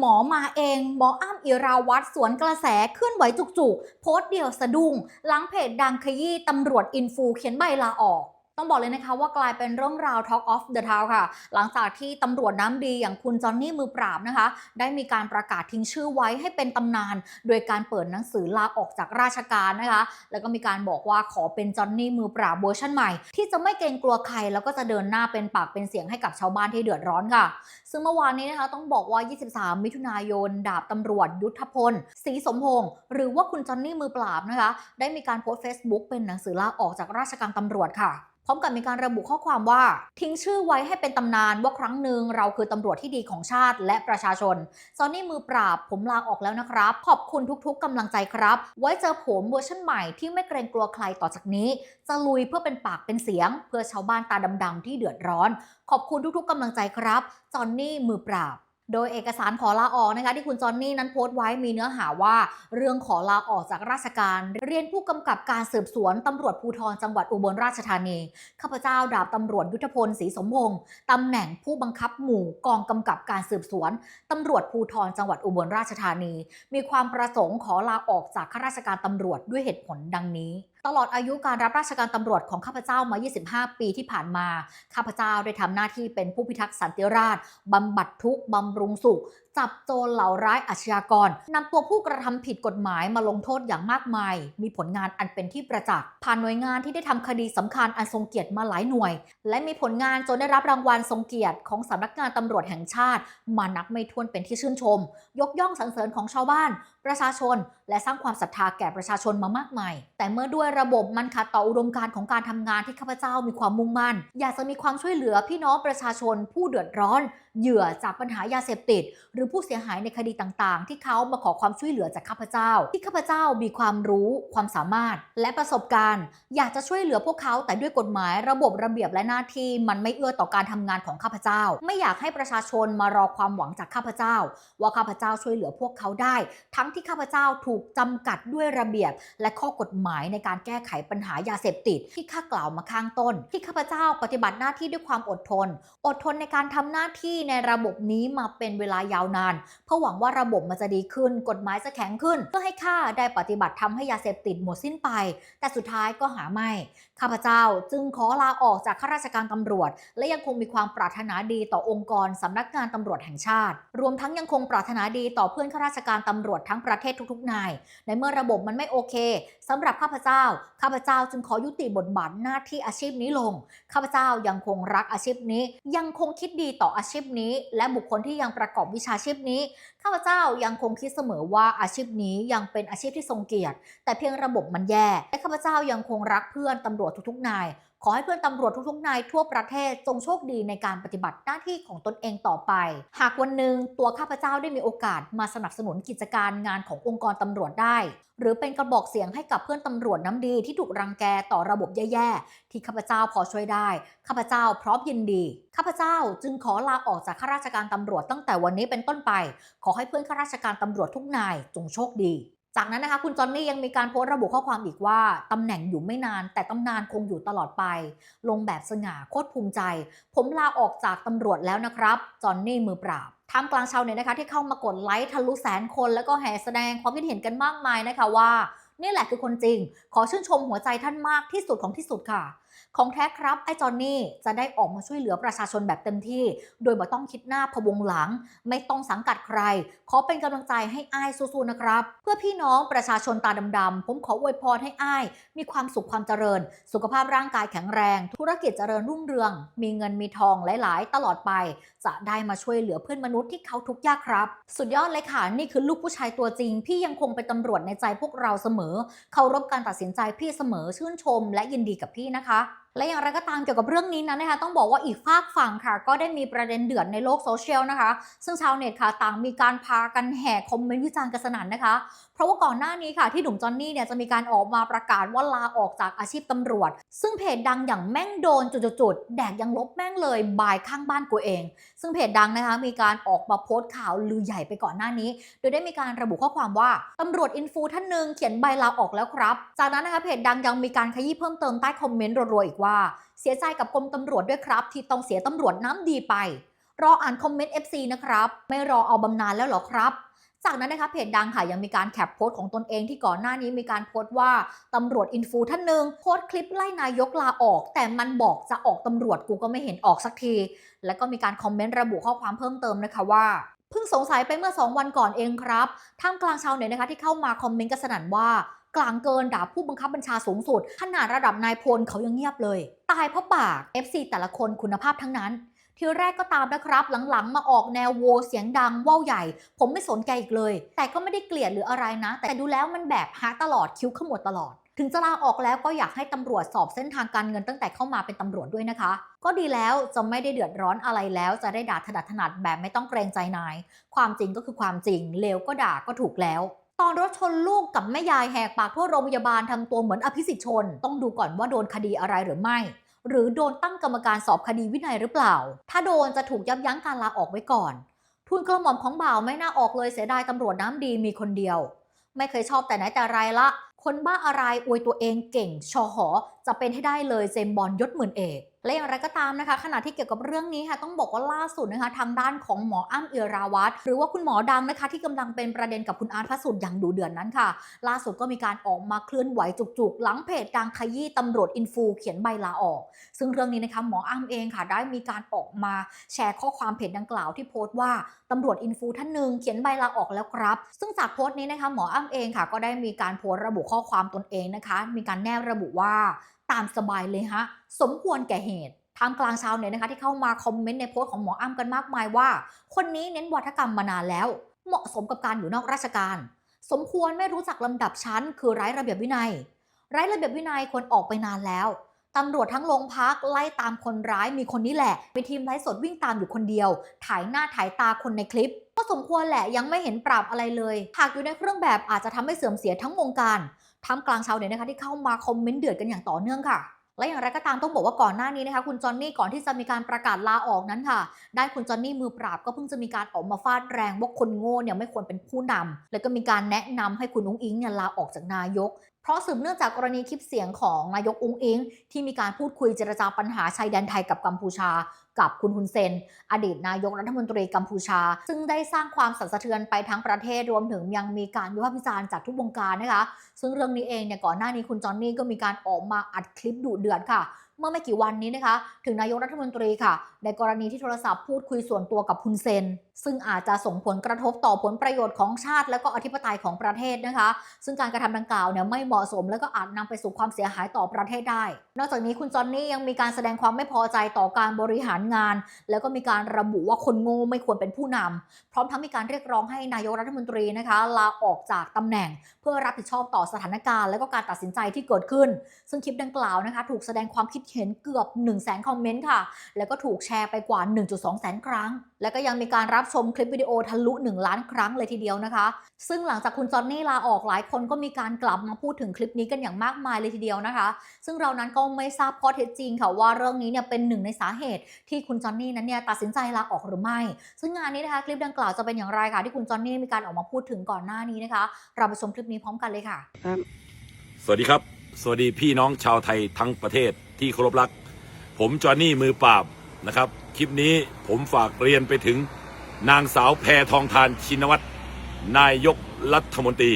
หมอมาเองหมออ้ำอิราวัตรสวนกระแสเคลื่อนไหวจุกๆ โพสต์เดียวสะดุ้งหลังเพจดังขยี้ตำรวจอินฟูเขียนใบลาออก ต้องบอกเลยนะคะว่ากลายเป็นเรื่องราว Talk of the Town ค่ะ หลังจากที่ตำรวจน้ำดีอย่างคุณจอนนี่มือปราบนะคะ ได้มีการประกาศทิ้งชื่อไว้ให้เป็นตำนาน โดยการเปิดหนังสือลาออกจากราชการนะคะ แล้วก็มีการบอกว่าขอเป็นจอนนี่มือปราบเวอร์ชันใหม่ ที่จะไม่เกรงกลัวใครแล้วก็จะเดินหน้าเป็นปากเป็นเสียงให้กับชาวบ้านที่เดือดร้อนค่ะ ซึ่งเมื่อวานนี้นะคะต้องบอกว่า 23 มิถุนายน ดาบตำรวจยุทธพลศรีสมพงษ์หรือว่าคุณจอนนี่มือปราบนะคะ ได้มีการโพสต์ Facebook เป็นหนังสือลาออกจากราชการตำรวจค่ะพร้อมกับมีการระบุข้อความว่า ทิ้งชื่อไว้ให้เป็นตำนานว่าครั้งหนึ่งเราคือตำรวจที่ดีของชาติและประชาชนจอนนี่มือปราบผมลาออกแล้วนะครับ ขอบคุณทุกๆกำลังใจครับ ไว้เจอผมเวอร์ชันใหม่ที่ไม่เกรงกลัวใครต่อจากนี้ จะลุยเพื่อเป็นปากเป็นเสียง เพื่อชาวบ้านตาดำๆที่เดือดร้อน ขอบคุณทุกๆกำลังใจครับจอนนี่มือปราบ โดยเอกสารขอลาออกนะคะที่คุณจอนนี่นั้นโพสต์ไว้มีเนื้อหาว่า เรื่องขอลาออกจากราชการ เรียนผู้กำกับการสืบสวนตำรวจภูธรจังหวัดอุบลราชธานีข้าพเจ้าดาบตำรวจยุทธพลศรีสมพงษ์ตำแหน่งผู้บังคับหมู่กองกำกับการสืบสวนตำรวจภูธรจังหวัดอุบลราชธานี มีความประสงค์ขอลาออกจากข้าราชการตำรวจด้วยเหตุผลดังนี้ตลอดอายุการรับราชการตำรวจของข้าพเจ้ามา 25 ปีที่ผ่านมา ข้าพเจ้าได้ทำหน้าที่เป็นผู้พิทักษ์สันติราษฎร์บำบัดทุกข์บำรุงสุข จับโจรเหล่าร้ายอาชญากรนำตัวผู้กระทำผิดกฎหมายมาลงโทษอย่างมากมาย มีผลงานอันเป็นที่ประจักษ์ผ่านหน่วยงานที่ได้ทำคดีสำคัญอันทรงเกียรติมาหลายหน่วย และมีผลงานจนได้รับรางวัลทรงเกียรติของสำนักงานตำรวจแห่งชาติ มานับไม่ถ้วนเป็นที่ชื่นชม ยกย่องสรรเสริญของชาวบ้านประชาชน และสร้างความศรัทธาแก่ประชาชนมามากมาย แต่เมื่อด้วยระบบมันขัดต่ออุดมการณ์ของการทำงานที่ข้าพเจ้ามีความมุ่งมั่น อยากจะมีความช่วยเหลือพี่น้องประชาชน ผู้เดือดร้อน เหยื่อจากปัญหายาเสพติด หรือผู้เสียหายในคดีต่างๆ ที่เขามาขอความช่วยเหลือจากข้าพเจ้า ที่ข้าพเจ้ามีความรู้ ความสามารถ และประสบการณ์ อยากจะช่วยเหลือพวกเขาแต่ด้วยกฎหมายระบบระเบียบและหน้าที่มันไม่เอื้อต่อการทำงานของข้าพเจ้า ไม่อยากให้ประชาชนมารอความหวังจากข้าพเจ้า ว่าข้าพเจ้าช่วยเหลือพวกเขาได้ ทั้งที่ข้าพเจ้าถูกจำกัดด้วยระเบียบ และข้อกฎหมายในการแก้ไขปัญหายาเสพติด ที่ข้ากล่าวมาข้างต้น ที่ข้าพเจ้าปฏิบัติหน้าที่ด้วยความอดทน อดทนในการทำหน้าที่ในระบบนี้มาเป็นเวลายาวนาน เพื่อหวังว่าระบบมันจะดีขึ้น กฎหมายจะแข็งขึ้น เพื่อให้ข้าได้ปฏิบัติทำให้ยาเสพติดหมดสิ้นไป แต่สุดท้ายก็หาไม่ ข้าพเจ้าจึงขอลาออกจากข้าราชการตำรวจ และยังคงมีความปรารถนาดีต่อองค์กรสำนักงานตำรวจแห่งชาติ รวมทั้งยังคงปรารถนาดีต่อเพื่อนข้าราชการตำรวจทั้งประเทศทุกๆนาย ในเมื่อระบบมันไม่โอเคสำหรับข้าพเจ้า ข้าพเจ้าจึงขอยุติบทบาทหน้าที่อาชีพนี้ลง ข้าพเจ้ายังคงรักอาชีพนี้ ยังคงคิดดีต่ออาชีพนี้ และบุคคลที่ยังประกอบวิชาชีพนี้ข้าพเจ้ายังคงคิดเสมอว่าอาชีพนี้ยังเป็นอาชีพที่ทรงเกียรติ แต่เพียงระบบมันแย่และข้าพเจ้ายังคงรักเพื่อนตำรวจทุกๆนาย ขอให้เพื่อนตำรวจทุกๆนายทั่วประเทศจงโชคดีในการปฏิบัติหน้าที่ของตนเองต่อไป หากวันหนึ่งตัวข้าพเจ้าได้มีโอกาสมาสนับสนุนกิจการงานขององค์กรตำรวจได้ หรือเป็นกระบอกเสียงให้กับเพื่อนตำรวจน้ำดีที่ถูกรังแกต่อระบบแย่ๆ ที่ข้าพเจ้าพอช่วยได้ ข้าพเจ้าพร้อมยินดี ข้าพเจ้าจึงขอลาออกจากข้าราชการตำรวจตั้งแต่วันนี้เป็นต้นไป ขอให้เพื่อนข้าราชการตำรวจทุกนายจงโชคดี จากนั้นนะคะคุณจอนนี่ยังมีการโพสต์ระบุข้อความอีกว่าตำแหน่งอยู่ไม่นาน แต่ตำนานคงอยู่ตลอดไป ลงแบบสง่าโคตรภูมิใจ ผมลาออกจากตำรวจแล้วนะครับ จอนนี่มือปราบท่ามกลางชาวเน็ตนะคะที่เข้ามากดไลค์ทะลุแสนคน แล้วก็แห่แสดงความคิดเห็นกันมากมายนะคะว่า นี่แหละคือคนจริง ขอชื่นชมหัวใจท่านมากที่สุดของที่สุดค่ะของแท้ครับไอ้จอนนี่จะได้ออกมาช่วยเหลือประชาชนแบบเต็มที่ โดยไม่ต้องคิดหน้าพะวงหลัง ไม่ต้องสังกัดใคร ขอเป็นกำลังใจให้อ้ายสู้ๆนะครับ เพื่อพี่น้องประชาชนตาดำๆผมขออวยพรให้อ้าย มีความสุขความเจริญ สุขภาพร่างกายแข็งแรง ธุรกิจเจริญรุ่งเรือง มีเงินมีทองหลายๆ ตลอดไป จะได้มาช่วยเหลือเพื่อนมนุษย์ที่เขาทุกข์ยากครับ สุดยอดเลยค่ะนี่คือลูกผู้ชายตัวจริง พี่ยังคงเป็นตำรวจในใจพวกเราเสมอเคารพการตัดสินใจพี่เสมอชื่นชม และยินดีกับพี่นะคะและอย่างไรก็ตามเกี่ยวกับเรื่องนี้นั้นนะคะต้องบอกว่าอีกฝากฝั่งค่ะ ก็ได้มีประเด็นเดือดในโลกโซเชียลนะคะ ซึ่งชาวเน็ตค่ะต่างมีการพากันแห่คอมเมนต์วิจารณ์กันสนั่นนะคะ ราะว่าก่อนหน้านี้ค่ะที่หนุ่มจอนนี่เนี่ยจะมีการออกมาประกาศว่าลาออกจากอาชีพตำรวจ ซึ่งเพจดังอย่างแม่งโดนจุดๆแดกยังลบแม่งเลยบายข้างบ้านกูเอง ซึ่งเพจดังนะคะมีการออกมาโพสต์ข่าวลือใหญ่ไปก่อนหน้านี้ โดยได้มีการระบุข้อความว่าตำรวจอินฟูท่านหนึ่งเขียนใบลาออกแล้วครับ จากนั้นนะคะเพจดังยังมีการขยี้เพิ่มเติมใต้คอมเมนต์รัวๆอีกว่า เสียใจกับกรมตำรวจด้วยครับ ที่ต้องเสียตำรวจน้ำดีไปรออ่านคอมเมนต์ FC นะครับไม่รอเอาบำนาญแล้วหรอครับ จากนั้นนะคะเพจดังค่ะยังมีการแคปโพสต์ของตนเองที่ก่อนหน้านี้มีการโพสต์ว่าตำรวจอินฟูท่านหนึ่งโพสต์คลิปไล่นายกลาออก แต่มันบอกจะออกตำรวจกูก็ไม่เห็นออกสักที แล้วก็มีการคอมเมนต์ระบุข้อความเพิ่มเติมนะคะว่าเพิ่งสงสัยไปเมื่อ 2 วันก่อนเองครับ ท่ามกลางชาวเน็ตนะคะที่เข้ามาคอมเมนต์กันสนั่นว่า กลางเกินด่าผู้บังคับบัญชาสูงสุด ขนาดระดับนายพลเขายังเงียบเลย ตายเพราะปาก FC แต่ละคนคุณภาพทั้งนั้น ทีแรกก็ตามนะครับ หลังๆ มาออกแนวโวเสียงดังว่าวใหญ่ ผมไม่สนใจอีกเลย แต่ก็ไม่ได้เกลียดหรืออะไรนะ แต่ดูแล้วมันแบบฮะตลอดคิ้วขมวดตลอด ถึงจะลาออกแล้วก็อยากให้ตำรวจสอบเส้นทางการเงินตั้งแต่เข้ามาเป็นตำรวจด้วยนะคะ ก็ดีแล้วจะไม่ได้เดือดร้อนอะไรแล้วจะได้ด่าถนัดถนัดแบบไม่ต้องเกรงใจนาย ความจริงก็คือความจริงเลวก็ด่าก็ถูกแล้วตอนรถชนลูกกับแม่ยายแหกปากทั่วโรงพยาบาลทำตัวเหมือนอภิสิทธิ์ชน ต้องดูก่อนว่าโดนคดีอะไรหรือไม่ หรือโดนตั้งกรรมการสอบคดีวินัยหรือเปล่า ถ้าโดนจะถูกยับยั้งการลาออกไว้ก่อน ทุนกระหม่อมของบ่าวไม่น่าออกเลยเสียดายตำรวจน้ำดีมีคนเดียว ไม่เคยชอบแต่ไหนแต่ไรละ คนบ้าอะไรอวยตัวเองเก่งชอหอจะเป็นให้ได้เลยเจมบอลยศหมื่นเอกและอย่างไรก็ตามนะคะ ขณะที่เกี่ยวกับเรื่องนี้ค่ะต้องบอกว่าล่าสุดนะคะ ทางด้านของหมออ้ำเอราวัตรหรือว่าคุณหมอดังนะคะ ที่กำลังเป็นประเด็นกับคุณอาร์ตพระสุดอย่างดูเดือนนั้นค่ะ ล่าสุดก็มีการออกมาเคลื่อนไหวจุกๆ หลังเพจดังขยี้ตำรวจอินฟูเขียนใบลาออก ซึ่งเรื่องนี้นะคะหมออ้ำเองค่ะ ได้มีการออกมาแชร์ข้อความเพจดังกล่าวที่โพสต์ว่าตำรวจอินฟูท่านหนึ่งเขียนใบลาออกแล้วครับ ซึ่งจากโพสต์นี้นะคะหมออ้ำเองค่ะ ก็ได้มีการโพสต์ระบุข้อความตนเองนะคะ มีการแนบระบุว่า ตามสบายเลยฮะ สมควรแก่เหตุท่ามกลางชาวเน็ตนะคะที่เข้ามาคอมเมนต์ในโพสต์ของหมออ้ำกันมากมายว่า คนนี้เน้นวัฒกรรมมานานแล้ว เหมาะสมกับการอยู่นอกราชการ สมควรไม่รู้จักลำดับชั้น คือไร้ระเบียบวินัย ไร้ระเบียบวินัยควรออกไปนานแล้วตำรวจทั้งโรงพักไล่ตามคนร้ายมีคนนี้แหละมีทีมไลฟ์สดวิ่งตามอยู่คนเดียว ถ่ายหน้าถ่ายตาคนในคลิป ก็สมควรแหละยังไม่เห็นปรับอะไรเลย หากอยู่ในเครื่องแบบอาจจะทำให้เสื่อมเสียทั้งวงการ ท่ามกลางชาวเน็ตนะคะที่เข้ามาคอมเมนต์เดือดกันอย่างต่อเนื่องค่ะ และอย่างไรก็ตามต้องบอกว่าก่อนหน้านี้นะคะคุณจอนนี่ก่อนที่จะมีการประกาศลาออกนั้นค่ะ ได้คุณจอนนี่มือปราบก็เพิ่งจะมีการออกมาฟาดแรงว่าคนโง่เนี่ยไม่ควรเป็นผู้นำแล้วก็มีการแนะนำให้คุณอุ้งอิงเนี่ยลาออกจากนายกเพราะสืบเนื่องจากกรณีคลิปเสียงของนายกอุ้งอิง ที่มีการพูดคุยเจรจาปัญหาชายแดนไทยกับกัมพูชา กับคุณฮุนเซน อดีตนายกรัฐมนตรีกัมพูชา ซึ่งได้สร้างความสั่นสะเทือนไปทั้งประเทศรวมถึงยังมีการวิพากษ์วิจารณ์จากทุกวงการนะคะ ซึ่งเรื่องนี้เองเนี่ยก่อนหน้านี้คุณจอนนี่ก็มีการออกมาอัดคลิปดุเดือดค่ะเมื่อไม่กี่วันนี้นะคะ ถึงนายกรัฐมนตรีค่ะ ในกรณีที่โทรศัพท์พูดคุยส่วนตัวกับคุณเซน ซึ่งอาจจะส่งผลกระทบต่อผลประโยชน์ของชาติ และก็อธิปไตยของประเทศนะคะ ซึ่งการกระทำดังกล่าวเนี่ยไม่เหมาะสม และก็อาจนำไปสู่ความเสียหายต่อประเทศได้ นอกจากนี้คุณจอนนี่ยังมีการแสดงความไม่พอใจต่อการบริหารงาน แล้วก็มีการระบุว่าคนโง่ไม่ควรเป็นผู้นำพร้อมทั้งมีการเรียกร้องให้นายกรัฐมนตรีนะคะลาออกจากตำแหน่ง เพื่อรับผิดชอบต่อสถานการณ์ และก็การตัดสินใจที่เกิดขึ้น ซึ่งคลิปดังกล่าวนะคะถูกแสดงความคิดเห็นเกือบ 1 0 0 0 0แสนคอมเมนต์ค่ะ แล้วก็ถูกแชร์ไปกว่า 1.2 แสนครั้ง แล้วก็ยังมีการรับชมคลิปวิดีโอทะลุ 1 ล้านครั้งเลยทีเดียวนะคะ ซึ่งหลังจากคุณจอนนี่ลาออกหลายคนก็มีการกลับมาพูดถึงคลิปนี้กันอย่างมากมายเลยทีเดียวนะคะ ซึ่งเรานั้นก็ไม่ทราบข้อเท็จจริงค่ะว่าเรื่องนี้เนี่ยเป็นหนึ่งในสาเหตุที่คุณจอนนี่นั้นเนี่ยตัดสินใจลาออกหรือไม่ ซึ่งงานนี้นะคะคลิปดังกล่าวจะเป็นอย่างไรค่ะที่คุณจอนนี่มีการออกมาพูดถึงก่อนหน้านี้นะคะ เราไปชมคลิปนี้พร้อมกันเลยค่ะ สวัสดีครับ สวัสดีพี่น้องชาวไทยทั้งประเทศที่เคารพรัก ผมจอนนี่มือปราบนะครับ คลิปนี้ผมฝากเรียนไปถึง นางสาวแพทองทานชินวัตรนายกรัฐมนตรี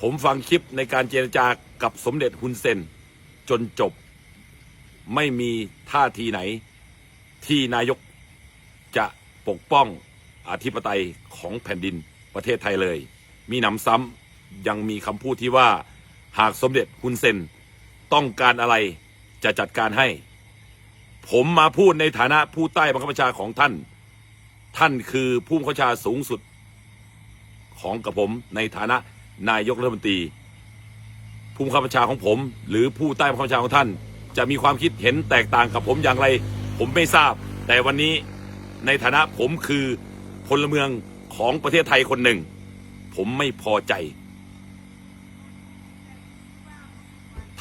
ผมฟังคลิปในการเจรจากับสมเด็จฮุนเซน จนจบ ไม่มีท่าทีไหน ที่นายกจะปกป้องอธิปไตยของแผ่นดินประเทศไทยเลย มีหนำซ้ำยังมีคำพูดที่ว่าหากสมเด็จฮุนเซน ต้องการอะไรจะจัดการให้ ผมมาพูดในฐานะผู้ใต้บังคับบัญชาของท่าน ท่านคือผู้บังคับชาสูงสุดของกับผมในฐานะนายกรัฐมนตรี ผู้บังคับบัญชาของผม หรือผู้ใต้บังคับบัญชาของท่าน จะมีความคิดเห็นแตกต่างกับผมอย่างไร ผมไม่ทราบ แต่วันนี้ในฐานะผมคือพลเมืองของประเทศไทยคนหนึ่ง ผมไม่พอใจ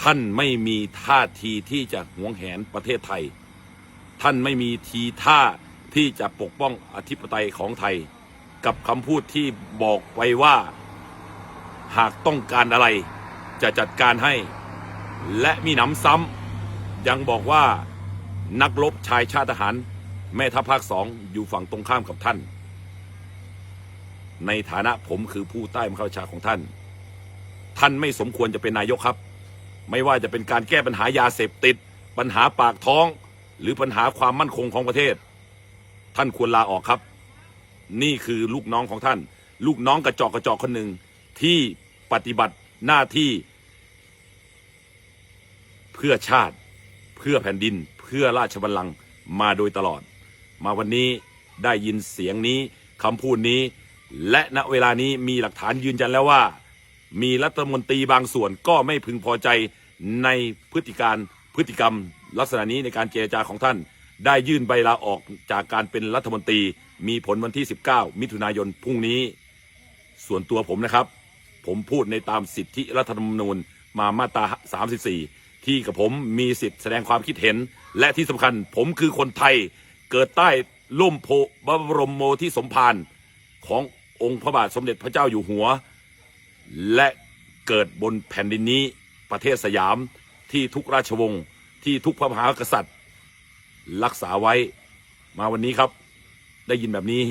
ท่านไม่มีท่าทีที่จะหวงแหนประเทศไทย ท่านไม่มีทีท่า ที่จะปกป้องอธิปไตยของไทย กับคำพูดที่บอกไว้ว่า หากต้องการอะไรจะจัดการให้ และมีหนำซ้ำยังบอกว่านักรบชายชาติทหาร แม่ทัพภาคสองอยู่ฝั่งตรงข้ามกับท่าน ในฐานะผมคือผู้ใต้บังคับบัญชาของท่าน ท่านไม่สมควรจะเป็นนายกครับ ไม่ว่าจะเป็นการแก้ปัญหายาเสพติด ปัญหาปากท้อง หรือปัญหาความมั่นคงของประเทศ ท่านควรลาออกครับ นี่คือลูกน้องของท่าน ลูกน้องกระจอกกระจอกคนหนึ่งที่ปฏิบัติหน้าที่ เพื่อชาติ เพื่อแผ่นดิน เพื่อราชบัลลังก์มาโดยตลอด มาวันนี้ได้ยินเสียงนี้คำพูดนี้ และณเวลานี้มีหลักฐานยืนยันแล้วว่า มีรัฐมนตรีบางส่วนก็ไม่พึงพอใจในพฤติการพฤติกรรม ลักษณะนี้ในการเจรจาของท่าน ได้ยื่นใบลาออกจากการเป็นรัฐมนตรี มีผลวันที่ 19 มิถุนายนพรุ่งนี้ ส่วนตัวผมนะครับ ผมพูดในตามสิทธิรัฐธรรมนูญมามาตรา 34 ที่กับผมมีสิทธิแสดงความคิดเห็น และที่สำคัญผมคือคนไทยเกิดใต้ล่มโพบรมโมที่สมภารขององค์พระบาทสมเด็จพระเจ้าอยู่หัว และเกิดบนแผ่นดินนี้ประเทศสยามที่ทุกราชวงศ์ที่ทุกพระมหากษัตริย์ รักษาไว้มาวันนี้ครับ ได้ยินแบบนี้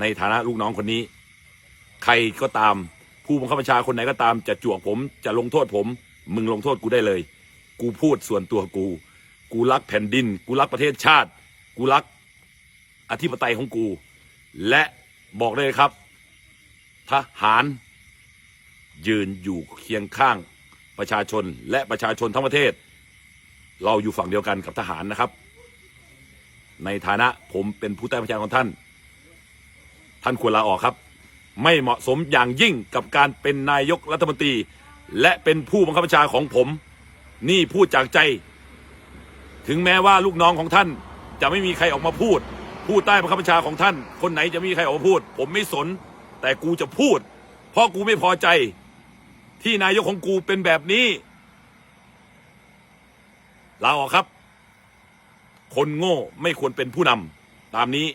ในฐานะลูกน้องคนนี้ ใครก็ตามผู้บังคับบัญชาคนไหนก็ตามจะจวกผมจะลงโทษผม มึงลงโทษกูได้เลย กูพูดส่วนตัวกู กูรักแผ่นดิน กูรักประเทศชาติ กูรักอธิปไตยของกู และบอกเลยครับ ทหาร ยืนอยู่เคียงข้างประชาชนและประชาชนทั้งประเทศ เราอยู่ฝั่งเดียวกันกับทหารนะครับ ในฐานะผมเป็นผู้ใต้บัญชาของท่าน ท่านควรลาออกครับ ไม่เหมาะสมอย่างยิ่งกับการเป็นนายกรัฐมนตรี และเป็นผู้บังคับบัญชาของผม นี่พูดจากใจ ถึงแม้ว่าลูกน้องของท่านจะไม่มีใครออกมาพูด ผู้ใต้บังคับบัญชาของท่าน คนไหนจะมีใครออกมาพูด ผมไม่สน แต่กูจะพูด เพราะกูไม่พอใจ ที่นายกของกูเป็นแบบนี้ ลาออกครับ คนโง่ไม่ควรเป็นผู้นำตามนี้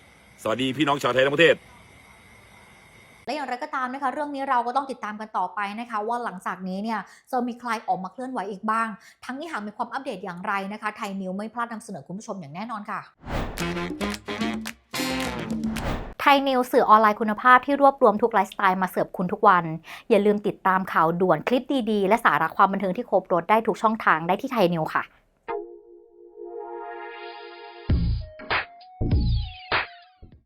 สวัสดีพี่น้องชาวไทยทั้งประเทศและอย่างไรก็ตามนะคะเรื่องนี้เราก็ต้องติดตามกันต่อไปนะคะ ว่าหลังจากนี้เนี่ยจะมีใครออกมาเคลื่อนไหวอีกบ้าง ทั้งนี้หากมีความอัปเดตอย่างไรนะคะ ไทยนิวไม่พลาดนำเสนอคุณผู้ชมอย่างแน่นอนค่ะไทยนิวสื่อออนไลน์คุณภาพที่รวบรวมทุกไลฟ์สไตล์มาเสิร์ฟคุณทุกวัน อย่าลืมติดตามข่าวด่วนคลิปดีๆ และสาระความบันเทิงที่ครบรถได้ทุกช่องทางได้ที่ไทยนิวค่ะ